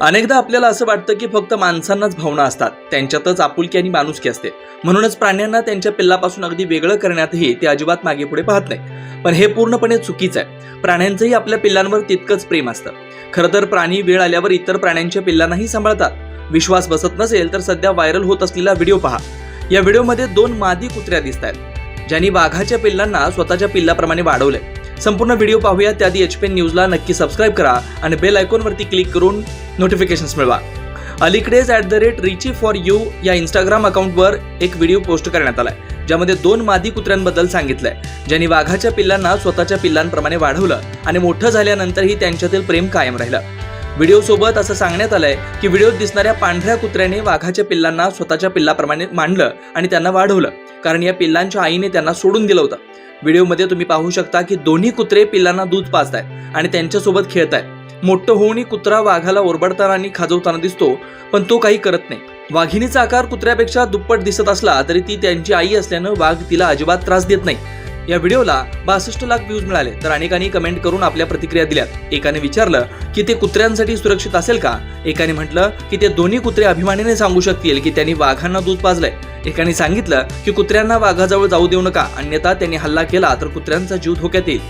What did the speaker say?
अनेकदा आपल्याला असं वाटतं की फक्त माणसांनाच भावना असतात. त्यांच्यातच आपुलकी आणि माणुसकी असते. म्हणूनच प्राण्यांना त्यांच्या पिल्लापासून अगदी वेगळं करण्यातही ते अजिबात मागे पुढे पाहत नाही पण हे पूर्णपणे चुकीचं आहे. प्राण्यांचंही आपल्या पिल्लांवर तितकंच प्रेम असतं. खरं तर प्राणी वेळ आल्यावर इतर प्राण्यांच्या पिल्लांनाही सांभाळतात. विश्वास बसत नसेल तर सध्या व्हायरल होत असलेला व्हिडिओ पहा. या व्हिडिओमध्ये दोन मादी कुत्र्या दिसत आहेत ज्यांनी वाघाच्या पिल्लांना स्वतःच्या पिल्लाप्रमाणे वाढवलंय. संपूर्ण व्हिडिओ पाहूया. त्याआधी एच पी न्यूजला नक्की सबस्क्राईब करा आणि बेल आयकॉनवरती क्लिक करून नोटिफिकेशन्स मिळवा. अलीकडेच at the rate Richie for you या इंस्टाग्राम अकाउंटवर एक व्हिडिओ पोस्ट करण्यात आलाय. ज्यामध्ये दोन मादी कुत्र्यांबद्दल सांगितलंय. ज्यांनी वाघाच्या पिल्लांना स्वतःच्या पिल्लांप्रमाणे वाढवलं आणि मोठं झाल्यानंतरही त्यांच्यातील प्रेम कायम राहिलं. व्हिडिओसोबत असं सांगण्यात आलंय की व्हिडिओत दिसणाऱ्या पांढऱ्या कुत्र्याने वाघाच्या पिल्लांना स्वतःच्या पिल्लाप्रमाणे मांडलं आणि त्यांना वाढवलं. कारण या पिल्लांच्या आईने त्यांना सोडून दिलं होतं. व्हिडिओमध्ये तुम्ही पाहू शकता की दोन्ही कुत्रे पिल्लांना दूध पाजतायत आणि त्यांच्यासोबत खेळतायत मोठं होऊनही कुत्रा वाघाला ओरबडताना आणि खाजवताना दिसतो पण तो काही करत नाही. वाघिणीचा आकार कुत्र्यापेक्षा दुप्पट दिसत असला तरी ती त्यांची आई असल्यानं वाघ तिला अजिबात त्रास देत नाही. या व्हिडिओला बासष्ट लाख व्ह्यूज मिळाले तर अनेकांनी कमेंट करून आपल्या प्रतिक्रिया दिल्यात. एकाने विचारलं की ते कुत्र्यांसाठी सुरक्षित असेल का? एकाने म्हटलं की ते दोन्ही कुत्रे अभिमानाने सांगू शकतील की त्यांनी वाघांना दूध पाजलंय. एकाने सांगितलं की कुत्र्यांना वाघाजवळ जाऊ देऊ नका अन्यथा त्यांनी हल्ला केला तर कुत्र्यांचा जीव धोक्यात येईल.